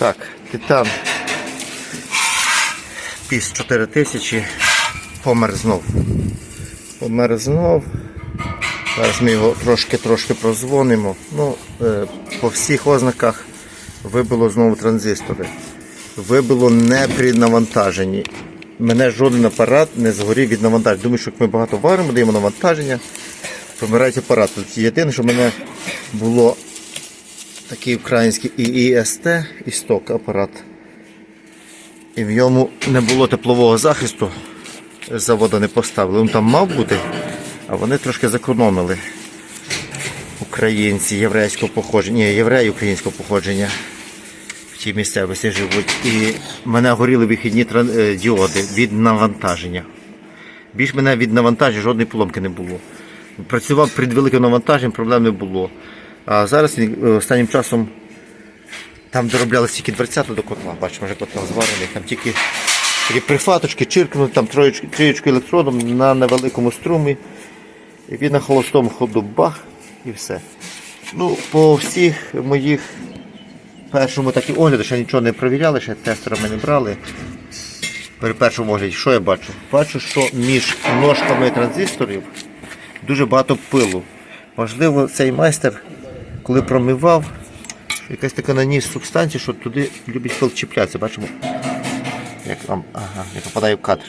Так, титан. Піс 4000 померзнув. Померзнув. Зараз ми його трошки-трошки прозвонимо. Ну, е, по всіх ознаках вибило знову транзистори. Вибило не при навантаженні. Мене жоден апарат не згорів від навантаження. Думаю, що ми багато варимо, даємо навантаження, помирають апарат. Єдине, що мене було такий український ІІСТ істок апарат. І в ньому не було теплового захисту. З заводу не поставили. Він там мав бути, а вони трошки зекономили. Українці єврейського походження, ні, євреї українського походження в цій місцевості живуть. І мене горіли вихідні е, діоди від навантаження. Більш мене від навантаження жодної поломки не було. Працював під великим навантаженням, проблем не було. А зараз е, останнім часом там дороблялися тільки дверцята до котла. Бачимо, вже котел зварений. Там тільки такі прихваточки, чиркнули там троєчку електродом на невеликому струмі. І на холостому ходу бах і все. Ну, по всіх моїх першому такі огляди, ще нічого не провіряли, ще тестерами не брали. При першому огляді, що я бачу? Бачу, що між ножками транзисторів дуже багато пилу. Можливо, цей майстер, коли промивав, якась така наніс субстанція, що туди любить пил чіплятися. Бачимо, як там, ага, не попадає в кадр.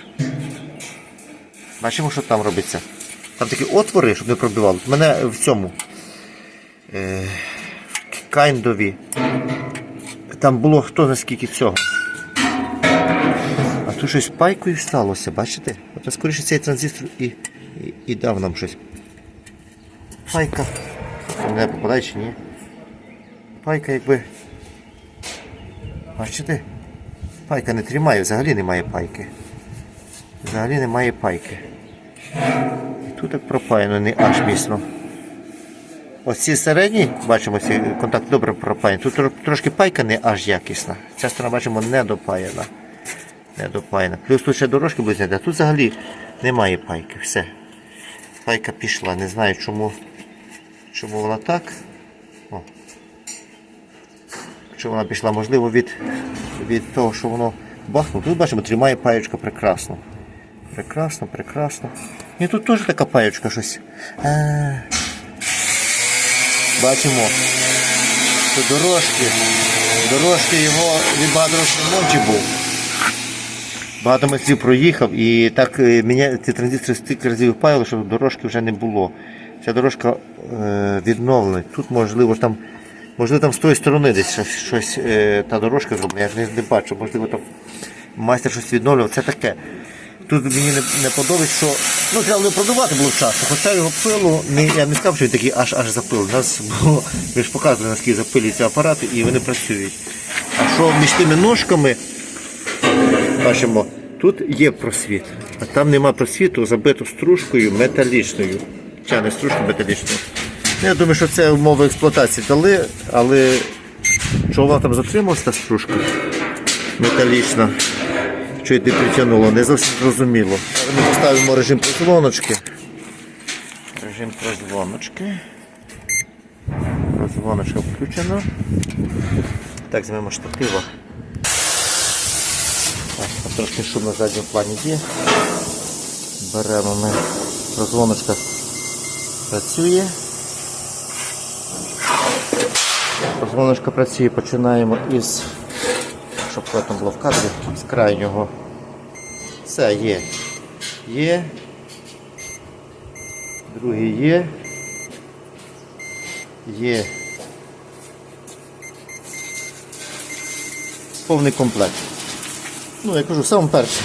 Бачимо, що там робиться. Там такі отвори, щоб не пробивало. У мене в цьому е, кайндові. Там було хто за скільки цього. А тут щось пайкою сталося, бачите? От скоріше цей транзистор і, і, і дав нам щось. Пайка. Не попадає чи ні? Пайка якби. Бачите? Пайка не тримає, взагалі немає пайки. Взагалі немає пайки. І тут так пропаяно не аж міцно. Ось ці середні, бачимо, ці контакт добре пропаяні. Тут трошки пайка не аж якісна. Ця сторона бачимо не допаяна. Не допаяна. Плюс тут ще дорожки будуть зняти, а тут взагалі немає пайки. Все. Пайка пішла. Не знаю чому, чому вона так. О. Чому вона пішла, можливо, від, від того, що воно бахнуло. Тут бачимо, тримає паєчка прекрасно. Прекрасно, прекрасно. І тут теж така паєчка щось. Е, Бачимо, що дорожки, дорожки його від багаторічний ремонті був. Багато майстрів проїхав і так е, мене ці транзистори стільки разів впаяли, що дорожки вже не було. Ця дорожка е, відновлена. Тут можливо там, можливо там з тої сторони десь щось, щось е, та дорожка зроблена, я ж не, не бачу, можливо там майстер щось відновлював. Це таке. Тут мені не, не подобається, що ну, треба було продавати було вчасно, хоча його пилу, не, я не сказав, що він такий аж аж запил. Нас було, ви ж показували, наскільки запилюються апарати і вони працюють. А що між тими ножками, бачимо, тут є просвіт, а там нема просвіту, забито стружкою металічною. Чи не стружкою металічною. Ну, Я думаю, що це умови експлуатації дали, але що вона там затрималася, та стружка металічна. Що й не притягнуло, не зовсім зрозуміло. Зараз Ми поставимо режим прозвоночки. Режим прозвоночки. Прозвоночка включена. Так, знімемо штатива. Так, трошки шум на задньому плані є. Беремо ми прозвоночка працює. Прозвоночка працює, починаємо із щоб потім було в кадрі з крайнього. Все є. Є. Другий є. Є. Повний комплект. Ну, я кажу, сам перший.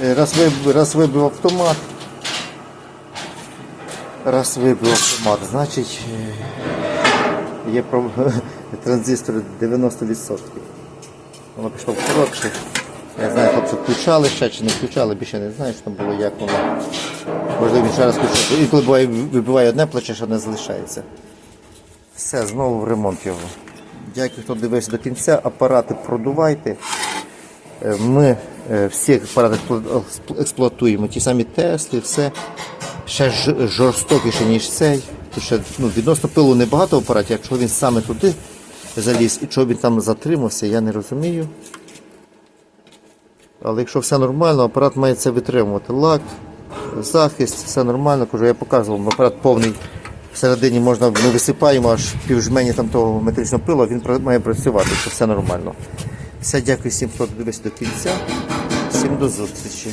Е, Раз вибив, раз вибив автомат. Раз вибив автомат, значить е, є транзистор 90%. Воно пішло в коротше. Я знаю, хлопці включали ще чи не включали, більше не знаю, що там було, як воно. Можливо, він ще раз включив. І коли вибиває одне плече, що не залишається. Все, знову в ремонт його. Дякую, хто дивився до кінця. Апарати продувайте. Е, Ми е, всі апарати експлуатуємо, ті самі тести, все. Ще ж- жорстокіше, ніж цей. Тут ще ну, відносно пилу небагато апаратів, якщо він саме туди заліз. І чого він там затримався, я не розумію. Але якщо все нормально, апарат має це витримувати. Лак, захист, все нормально. Кажу, я показував, апарат повний. Всередині можна, ми висипаємо аж півжмені там того метричного пила, він має працювати, що все нормально. Все, дякую всім, хто дивився до кінця. Всім до зустрічі.